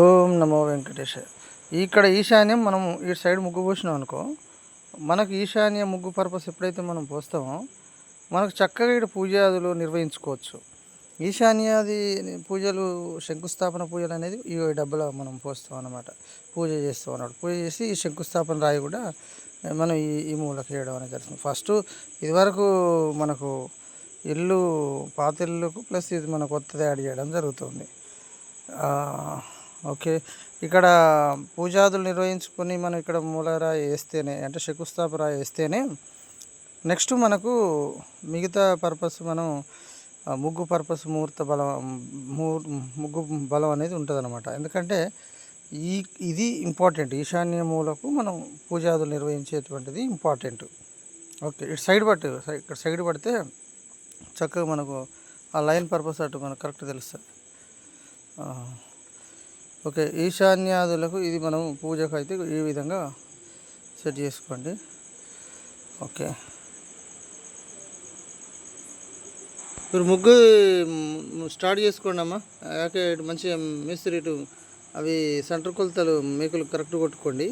ఓం నమో వెంకటేశ. ఇక్కడ ఈశాన్యం మనం ఈ సైడ్ ముగ్గు పోసినాం అనుకో మనకు ఈశాన్య ముగ్గు పర్పస్ ఎప్పుడైతే మనం పోస్తామో మనకు చక్కగా ఇక్కడ పూజాదులు నిర్వహించుకోవచ్చు. ఈశాన్యాది పూజలు శంకుస్థాపన పూజలు అనేది ఈ డబ్బులో మనం పోస్తాం అన్నమాట. పూజ చేస్తాం అన్నమాట. పూజ చేసి ఈ శంకుస్థాపన రాయి కూడా మనం ఈ ఈ మూలకి వేయడం అనేది జరుగుతుంది. ఫస్ట్ ఇదివరకు మనకు ఇల్లు పాత ఇల్లుకు ప్లస్ ఇది మన కొత్తది యాడ్ చేయడం జరుగుతుంది. ఓకే. ఇక్కడ పూజాదులు నిర్వహించుకొని మనం ఇక్కడ మూలరాయి వేస్తేనే అంటే శకుస్థాప రాయి వేస్తేనే నెక్స్ట్ మనకు మిగతా పర్పస్ మనం ముగ్గు పర్పస్ ముహూర్త బలం ముహూర్ ముగ్గు బలం అనేది ఉంటుంది అనమాట ఎందుకంటే ఈ ఇది ఇంపార్టెంట్. ఈశాన్య మూలకు మనం పూజాదులు నిర్వహించేటువంటిది ఇంపార్టెంట్. ఓకే. ఇటు సైడ్ పట్టు సై- ఇక్కడ సైడ్ పడితే చక్కగా మనకు ఆ లైన్ పర్పస్ అటు మనకు కరెక్ట్ తెలుస్తుంది. ఓకే ఈశాన్యాదులకు ఇది మనం పూజకు అయితే ఈ విధంగా సెట్ చేసుకోండి. ఓకే. మీరు ముగ్గు స్టార్ట్ చేసుకోండి అమ్మా. యాకే ఇటు మంచిగా మేస్త్రి ఇటు అవి సెంటర్ కొలతలు మేకులు కరెక్ట్ కొట్టుకోండి.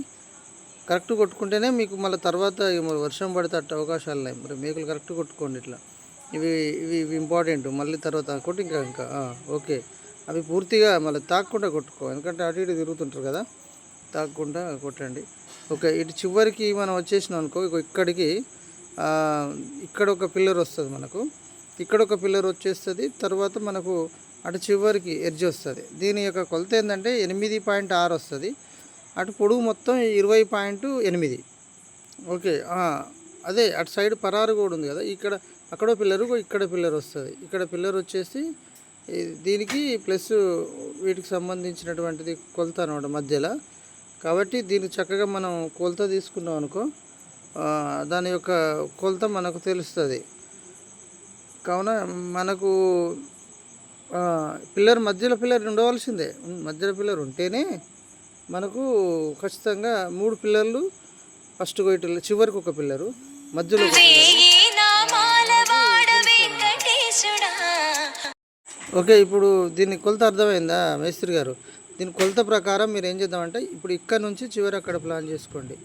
కరెక్ట్ కొట్టుకుంటేనే మీకు మళ్ళీ తర్వాత మరి వర్షం పడితే అట్ట అవకాశాలు ఉన్నాయి. మరి మేకులు కరెక్ట్ కొట్టుకోండి ఇట్లా. ఇవి ఇవి ఇవి ఇంపార్టెంట్ మళ్ళీ తర్వాత కొట్టి ఇంకా ఇంకా ఓకే. అవి పూర్తిగా మళ్ళీ తాకుండా కొట్టుకో. ఎందుకంటే అటు ఇటు తిరుగుతుంటారు కదా. తాకుండా కొట్టండి. ఓకే ఇటు చివరికి మనం వచ్చేసినాం అనుకో ఇక్కడికి ఇక్కడ ఒక పిల్లర్ వస్తుంది మనకు. ఇక్కడ ఒక పిల్లర్ వచ్చేస్తుంది తర్వాత మనకు అటు చివరికి ఎడ్జ్ వస్తుంది. దీని యొక్క కొలత ఏంటంటే ఎనిమిది పాయింట్ ఆరు వస్తుంది. అటు పొడుగు మొత్తం ఇరవై పాయింట్ ఎనిమిది. ఓకే అదే అటు సైడ్ పరారు కూడా ఉంది కదా. ఇక్కడ అక్కడ పిల్లరు ఇక్కడ పిల్లర్ వస్తుంది. ఇక్కడ పిల్లర్ వచ్చేసి దీనికి ప్లస్ వీటికి సంబంధించినటువంటిది కొలత అనమాట మధ్యలో. కాబట్టి దీనికి చక్కగా మనం కొలత తీసుకున్నాం అనుకో దాని యొక్క కొలత మనకు తెలుస్తుంది. కావున మనకు పిల్లర్ మధ్యలో పిల్లర్ ఉండవలసిందే. మధ్యలో పిల్లర్ ఉంటేనే మనకు ఖచ్చితంగా మూడు పిల్లర్లు ఫస్ట్ ఇటు చివరికి ఒక పిల్లరు మధ్యలో ఓకే ఇప్పుడు దీని కొలత అర్థమైందా మేస్త్రి గారు? దీని కొలత ప్రకారం మీరు ఏం చేద్దామంటే ఇప్పుడు ఇక్కడ నుంచి చివరి అక్కడ ప్లాన్ చేసుకోండి.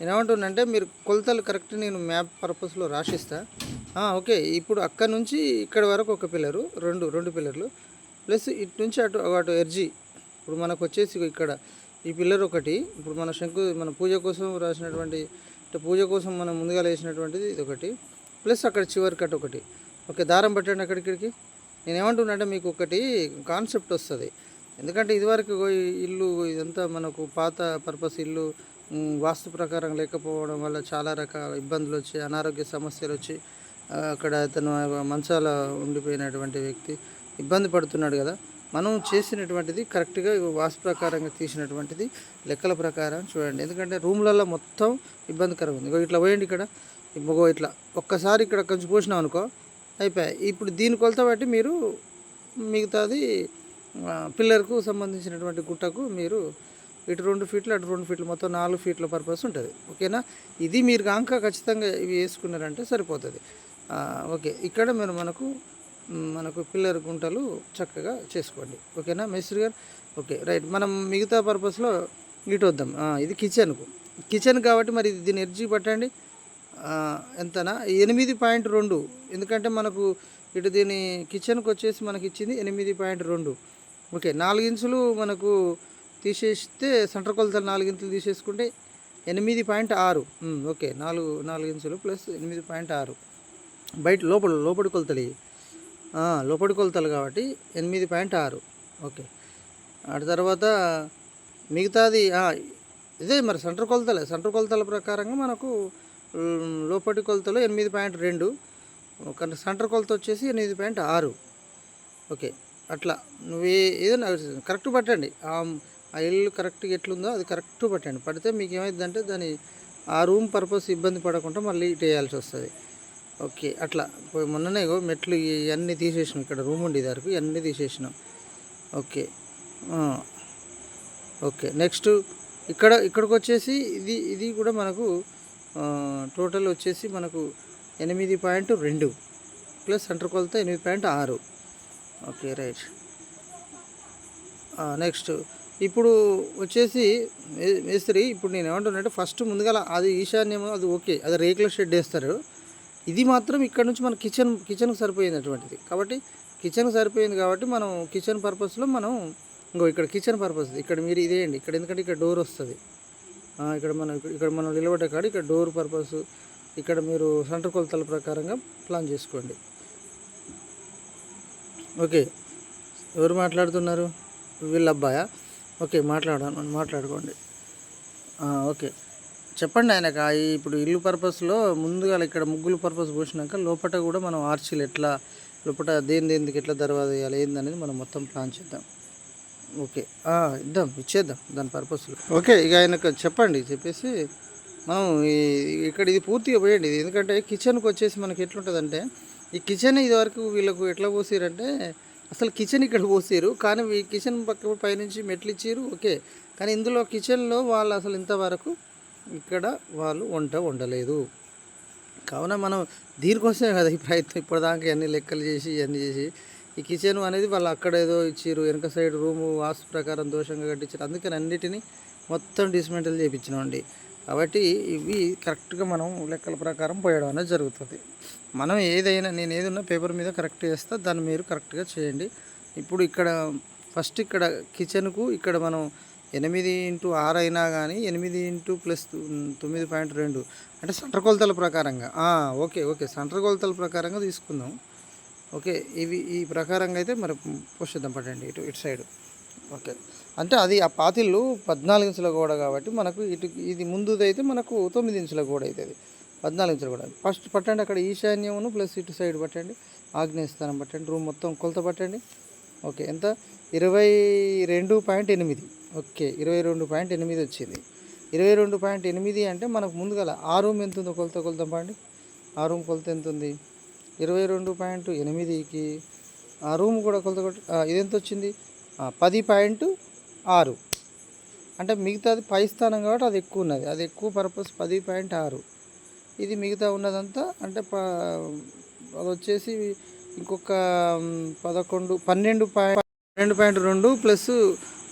నేను మీరు కొలతలు కరెక్ట్ నేను మ్యాప్ పర్పస్లో రాసిస్తా. ఓకే ఇప్పుడు అక్కడ నుంచి ఇక్కడ వరకు ఒక పిల్లరు రెండు రెండు పిల్లర్లు ప్లస్ ఇటు నుంచి అటు అటు ఎర్జీ. ఇప్పుడు మనకు వచ్చేసి ఇక్కడ ఈ పిల్లర్ ఒకటి ఇప్పుడు మన శంకు మన పూజ కోసం రాసినటువంటి పూజ కోసం మనం ముందుగా వేసినటువంటిది ఇది ఒకటి. ప్లస్ అక్కడ చివరికి అటు ఒకటి. ఓకే దారం పట్టండి అక్కడికి నేను ఏమంటున్నా అంటే మీకు ఒకటి కాన్సెప్ట్ వస్తుంది. ఎందుకంటే ఇదివరకు ఇల్లు ఇదంతా మనకు పాత పర్పస్ ఇల్లు వాస్తు ప్రకారం లేకపోవడం వల్ల చాలా రకాల ఇబ్బందులు వచ్చి అనారోగ్య సమస్యలు వచ్చి అక్కడ అతను మంచాల ఉండిపోయినటువంటి వ్యక్తి ఇబ్బంది పడుతున్నాడు కదా. మనం చేసినటువంటిది కరెక్ట్గా వాస్తు ప్రకారంగా తీసినటువంటిది లెక్కల ప్రకారం చూడండి. ఎందుకంటే రూమ్లలో మొత్తం ఇబ్బందికరంగా ఉంది. ఇట్లా పోయండి ఇక్కడ. ఇగో ఇట్లా. ఒక్కసారి ఇక్కడ కొంచెం పోసినాం అనుకో అయిపోయాయి. ఇప్పుడు దీని కొలత బట్టి మీరు మిగతాది పిల్లర్కు సంబంధించినటువంటి గుట్టకు మీరు ఇటు రెండు ఫీట్లు అటు రెండు ఫీట్లు మొత్తం నాలుగు ఫీట్ల పర్పస్ ఉంటుంది. ఓకేనా? ఇది మీరు కాంక ఖచ్చితంగా ఇవి వేసుకున్నారంటే సరిపోతుంది. ఓకే. ఇక్కడ మీరు మనకు మనకు పిల్లర్ గుంటలు చక్కగా చేసుకోండి. ఓకేనా మేస్త్రి గారు? Okay right. మనం మిగతా పర్పస్లో ఇటు వద్దాం. ఇది కిచెన్కు. కిచెన్ కాబట్టి మరి ఇది దీని ఎర్జీ పట్టండి. ఎంతనా? ఎనిమిది పాయింట్ రెండు. ఎందుకంటే మనకు ఇటు దీని కిచెన్కి వచ్చేసి మనకి ఇచ్చింది ఎనిమిది పాయింట్ రెండు. ఓకే నాలుగు ఇంచులు మనకు తీసేస్తే సెంటర్ కొలతలు నాలుగు ఇంచులు తీసేసుకుంటే ఎనిమిది పాయింట్ ఆరు. ఓకే నాలుగు నాలుగు ఇంచులు ప్లస్ ఎనిమిది పాయింట్ ఆరు. బయట లోపల లోపడి కొలతలు లోపడి కొలతలు కాబట్టి ఎనిమిది పాయింట్ ఆరు. ఓకే ఆ తర్వాత మిగతాది ఇదే మరి సెంటర్ కొలతలే. సెంటర్ కొలతల ప్రకారంగా మనకు లోపటి కొలతలు ఎనిమిది పాయింట్ రెండు ఒక సెంటర్ కొలత వచ్చేసి ఎనిమిది పాయింట్ ఆరు. ఓకే అట్లా. నువ్వు ఏదైనా కరెక్ట్ పట్టండి. ఆ ఇల్లు కరెక్ట్గా ఎట్లుందో అది కరెక్ట్ పట్టండి. పడితే మీకు ఏమైందంటే దాని ఆ రూమ్ పర్పస్ ఇబ్బంది పడకుండా మళ్ళీ ఇటు వేయాల్సి వస్తుంది. ఓకే అట్లా. పోయి మొన్ననే మెట్లు ఇవన్నీ తీసేసినాం. ఇక్కడ రూమ్ ఉండి వరకు ఇవన్నీ తీసేసినాం. ఓకే ఓకే నెక్స్ట్ ఇక్కడ ఇక్కడికి వచ్చేసి ఇది ఇది కూడా మనకు టోటల్ వచ్చేసి మనకు ఎనిమిది పాయింట్ రెండు ప్లస్ సెంటర్ కొలత ఎనిమిది పాయింట్ ఆరు. Okay right. నెక్స్ట్. ఇప్పుడు వచ్చేసి మేస్త్రి ఇప్పుడు నేను ఏమంటున్నానంటే ఫస్ట్ ముందుగా అది ఈశాన్యము అది ఓకే అది రేకుల షెడ్ వేస్తారు. ఇది మాత్రం ఇక్కడ నుంచి మన కిచెన్ కిచెన్కి సరిపోయింది అటువంటిది. కాబట్టి కిచెన్కి సరిపోయింది కాబట్టి మనం కిచెన్ పర్పస్లో మనం ఇంకో ఇక్కడ కిచెన్ పర్పస్ ఇక్కడ మీరు ఇదేయండి. ఇక్కడ ఎందుకంటే ఇక్కడ డోర్ వస్తుంది. ఇక్కడ మనం ఇక్కడ- మనం నిలబడే కాడ ఇక్కడ డోర్ పర్పస్ ఇక్కడ మీరు సెంటర్ కొలతల ప్రకారంగా ప్లాన్ చేసుకోండి. ఓకే. ఎవరు మాట్లాడుతున్నారు? వీళ్ళ అబ్బాయా? ఓకే మాట్లాడాను మాట్లాడుకోండి. ఓకే. చెప్పండి ఆయనకు ఇప్పుడు ఇల్లు పర్పస్లో ముందుగా ఇక్కడ ముగ్గులు పర్పస్ పోసినాక లోపల కూడా మనం ఆర్చీలు ఎట్లా లోపల దేని దేనికి ఎట్లా దర్వాజ వేయాలి ఏందనేది మనం మొత్తం ప్లాన్ చేద్దాం. ఓకే. ఇద్దాం ఇచ్చేద్దాం దాని పర్పస్లో ఓకే ఇక ఆయనకు చెప్పండి చెప్పేసి మనం ఇక్కడ ఇది పూర్తిగా పోయండి. ఇది ఎందుకంటే కిచెన్కి వచ్చేసి మనకి ఎట్లుంటుందంటే ఈ కిచెన్ ఇది వరకు వీళ్ళకు ఎట్లా పోసిరంటే అసలు కిచెన్ ఇక్కడ పోసారు కానీ ఈ కిచెన్ పక్క పైనుంచి మెట్లు ఇచ్చారు ఓకే. కానీ ఇందులో కిచెన్లో వాళ్ళు అసలు ఇంతవరకు ఇక్కడ వాళ్ళు వంట వండలేదు. కావున మనం దీనికోసమే కదా ఈ ప్రయత్నం ఇప్పటిదాకా అన్ని లెక్కలు చేసి ఇవన్నీ చేసి ఈ కిచెన్ అనేది వాళ్ళు అక్కడ ఏదో ఇచ్చారు వెనక సైడ్ రూము వాస్తు ప్రకారం దోషంగా కట్టించారు అందుకని అన్నిటినీ మొత్తం డిస్మెంటల్ చేయించినామండి కాబట్టి ఇవి కరెక్ట్గా మనం లెక్కల ప్రకారం పోయడం అనేది జరుగుతుంది. మనం ఏదైనా నేను ఏదైనా పేపర్ మీద కరెక్ట్ చేస్తా దాన్ని మీరు కరెక్ట్గా చేయండి. ఇప్పుడు ఇక్కడ ఫస్ట్ ఇక్కడ కిచెన్కు ఇక్కడ మనం ఎనిమిది ఇంటూ ఆరు అయినా కానీ ఎనిమిది ఇంటూ ప్లస్ తొమ్మిది పాయింట్ రెండు. అంటే సెంటర్ కొలతల ప్రకారంగా ఓకే ఓకే. సెంటర్ కొలతల ప్రకారంగా తీసుకుందాం. ఓకే ఇవి ఈ ప్రకారంగా అయితే మరి పోషిద్దాం పట్టండి ఇటు ఇటు సైడ్. ఓకే. అంటే అది ఆ పాతిళ్ళు పద్నాలుగు ఇంచుల గోడ కాబట్టి మనకు ఇటు ఇది ముందుదైతే మనకు తొమ్మిది ఇంచుల గోడ అవుతుంది. పద్నాలుగు ఇంచుల గోడ. ఫస్ట్ పట్టండి అక్కడ ఈశాన్యమును ప్లస్ ఇటు సైడ్ పట్టండి. ఆగ్నేయ స్థానం పట్టండి. రూమ్ మొత్తం కొలత పట్టండి. ఓకే ఎంత? ఇరవై రెండు పాయింట్ ఎనిమిది. ఓకే ఇరవై రెండు పాయింట్ ఎనిమిది వచ్చింది. ఇరవై రెండు పాయింట్ ఎనిమిది అంటే మనకు ముందుగల ఆ రూమ్ ఎంత ఉందో కొలత కొలత పండి ఆ రూమ్ కొలత ఎంత ఉంది? ఇరవై రెండు పాయింట్ ఎనిమిదికి ఆ రూమ్ కూడా కొలత ఇదెంత ఇది ఎంత వచ్చింది పది పాయింట్ ఆరు. అంటే మిగతాది పై స్థానం కాబట్టి అది ఎక్కువ ఉన్నది. అది ఎక్కువ పర్పస్ పది పాయింట్ ఆరు. ఇది మిగతా ఉన్నదంతా అంటే ప అది వచ్చేసి ఇంకొక పదకొండు పన్నెండు పాయింట్ పన్నెండు పాయింట్ రెండు ప్లస్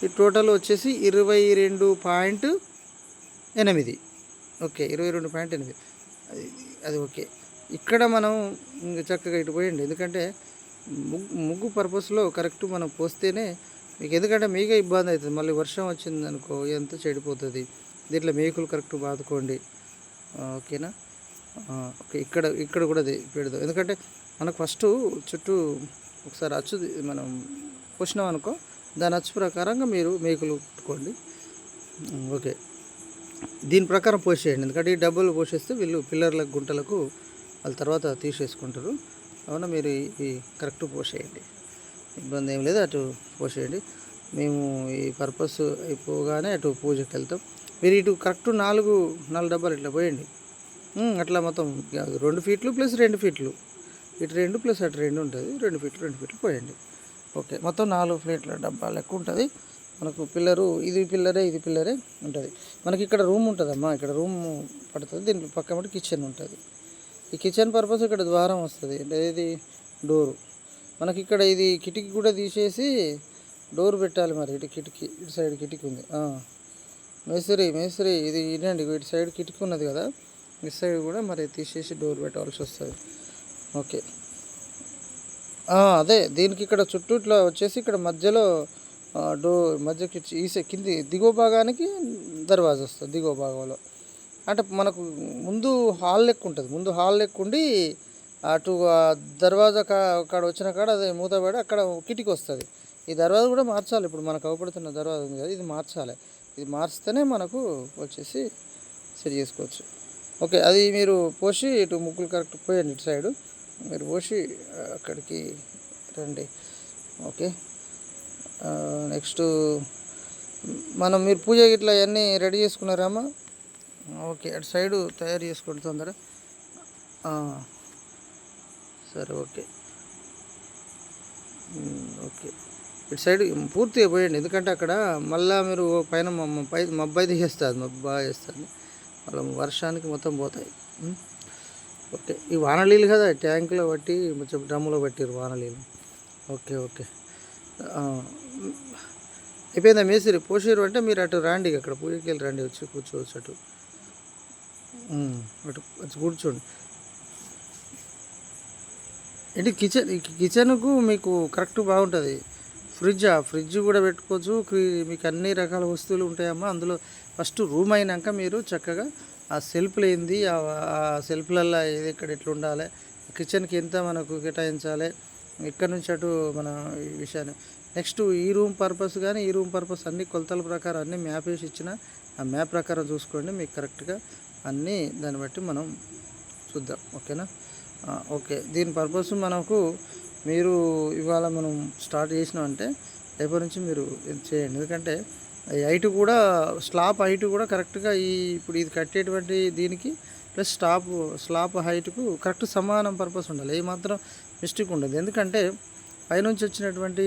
ఈ టోటల్ వచ్చేసి ఇరవై రెండు పాయింట్ ఎనిమిది. ఓకే ఇరవై రెండు పాయింట్ ఎనిమిది. అది అది ఓకే. ఇక్కడ మనం ఇంకా చక్కగా ఇటు పోయండి. ఎందుకంటే ముగ్గు ముగ్గు పర్పస్లో కరెక్ట్ మనం పోస్తేనే మీకు ఎందుకంటే మీకే ఇబ్బంది అవుతుంది. మళ్ళీ వర్షం వచ్చింది అనుకో ఎంత చెడిపోతుంది. దీంట్లో మేకులు కరెక్ట్ బాదుకోండి. ఓకేనా? ఓకే ఇక్కడ ఇక్కడ కూడా అది పెడదాం. ఎందుకంటే మనకు ఫస్ట్ చుట్టూ ఒకసారి అచ్చు మనం పోసినాం అనుకో దాని అచ్చు ప్రకారంగా మీరు మేకులు పెట్టుకోండి ఓకే. దీని ప్రకారం పోసేయండి. ఎందుకంటే ఈ డబ్బులు పోసేస్తే వీళ్ళు పిల్లర్లకు గుంటలకు వాళ్ళ తర్వాత తీసేసుకుంటారు. అవునా? మీరు ఈ- కరెక్ట్ పోసేయండి. ఇబ్బంది ఏం లేదు అటు పోసేయండి. మేము ఈ పర్పస్ అయిపోగానే అటు పూజకి వెళ్తాం. మీరు ఇటు కరెక్ట్ నాలుగు నాలుగు డబ్బాలు ఇట్లా పోయండి. అట్లా మొత్తం రెండు ఫీట్లు ప్లస్ రెండు ఫీట్లు. ఇటు రెండు ప్లస్ అటు రెండు ఉంటుంది. రెండు ఫీట్లు రెండు ఫీట్లు పోయండి. ఓకే. మొత్తం నాలుగు ప్లేట్ల డబ్బా లెక్క ఉంటుంది. మనకు పిల్లరు ఇది పిల్లరే ఇది పిల్లరే ఉంటుంది. మనకి ఇక్కడ రూమ్ ఉంటుందమ్మా. ఇక్కడ రూమ్ పడుతుంది. దీని పక్క మటు కిచెన్ ఉంటుంది. ఈ కిచెన్ పర్పస్ ఇక్కడ ద్వారం వస్తుంది. అంటే ఇది డోరు మనకి ఇక్కడ ఇది కిటికీ కూడా తీసేసి డోర్ పెట్టాలి మరి. ఇటు కిటికీ ఇటు సైడ్ కిటికీ ఉంది. మేస్త్రి మేస్త్రి ఇది ఇదండి. ఇటు సైడ్ కిటికీ ఉన్నది కదా. ఇటు సైడ్ కూడా మరి తీసేసి డోర్ పెట్టాల్సి వస్తుంది. ఓకే. అదే. దీనికి ఇక్కడ చుట్టూ ఇట్లా వచ్చేసి ఇక్కడ మధ్యలో డోర్ మధ్యకి ఇచ్చి- ఈ కింది దిగువ భాగానికి దర్వాజా వస్తుంది. దిగువ భాగంలో. అంటే మనకు ముందు హాల్ లెక్క ఉంటుంది. ముందు హాల్ లెక్క ఉండి అటు దర్వాజా కా కాడ వచ్చిన కాడ అది మూతపడి అక్కడ కిటికీ వస్తుంది. ఈ దర్వాజా కూడా మార్చాలి. ఇప్పుడు మనకు అవపడుతున్న దర్వాజా ఉంది కదా ఇది మార్చాలి. ఇది మార్చితేనే మనకు వచ్చేసి సెట్ చేసుకోవచ్చు. ఓకే అది మీరు పోసి ఇటు ముగ్గులు కరెక్ట్ పోయండి ఇటు సైడు. మీరు పోసి అక్కడికి రండి. ఓకే నెక్స్ట్ మనం మీరు పూజ ఇట్లా అన్నీ రెడీ చేసుకున్నారమ్మా ఓకే అటు సైడు తయారు చేసుకోండి తొందర. సరే ఓకే. ఓకే. ఇటు సైడ్ పూర్తిగా పోయండి ఎందుకంటే అక్కడ మళ్ళా మీరు పైన పై మబ్బాయి తీసేస్తుంది మబ్బు బాగా మళ్ళీ వర్షానికి మొత్తం పోతాయి. ఓకే ఈ వానలీలు కదా ట్యాంకులో బట్టి కొంచెం డ్రమ్ములో పట్టిరు వానలీలు ఓకే ఓకే. అయిపోయిందా మేసిరి పోసిరు అంటే మీరు అటు రాండి ఇక అక్కడ పూజకి వెళ్ళి రండి వచ్చి కూర్చోవచ్చు అటు. అటు వచ్చి కూర్చోండి. ఏంటి కిచెన్ కిచెన్కు మీకు కరెక్ట్ బాగుంటుంది. ఫ్రిడ్జ్? ఫ్రిడ్జ్ కూడా పెట్టుకోవచ్చు. మీకు అన్ని రకాల వస్తువులు ఉంటాయమ్మా. అందులో ఫస్ట్ రూమ్ అయినాక మీరు చక్కగా ఆ సెల్ఫ్లు ఏంది ఆ ఆ సెల్ఫ్లల్లో ఏది ఎక్కడ ఎట్లా ఉండాలి కిచెన్కి ఎంత మనకు కేటాయించాలి ఇక్కడ నుంచి అటు మన ఈ విషయాన్ని. నెక్స్ట్ ఈ రూమ్ పర్పస్ కానీ ఈ రూమ్ పర్పస్ అన్ని కొలతల ప్రకారం అన్ని మ్యాప్ వేసి ఇచ్చిన ఆ మ్యాప్ ప్రకారం చూసుకోండి మీకు కరెక్ట్గా అన్నీ దాన్ని బట్టి మనం చూద్దాం. ఓకేనా? ఓకే. దీని పర్పస్ మనకు మీరు ఇవాళ మనం స్టార్ట్ చేసినామంటే రేపటి నుంచి మీరు ఇది చేయండి. ఎందుకంటే ఈ హైట్ కూడా స్లాబ్ హైట్ కూడా కరెక్ట్గా ఈ ఇప్పుడు ఇది కట్టేటువంటి దీనికి ప్లస్ స్టాప్ స్లాబ్ హైట్కు కరెక్ట్ సమానం పర్పస్ ఉండాలి. ఏ మాత్రం మిస్టేక్ ఉండదు. ఎందుకంటే పైనుంచి వచ్చినటువంటి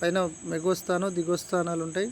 పైన మెగోస్థానం దిగోస్థానాలు ఉంటాయి.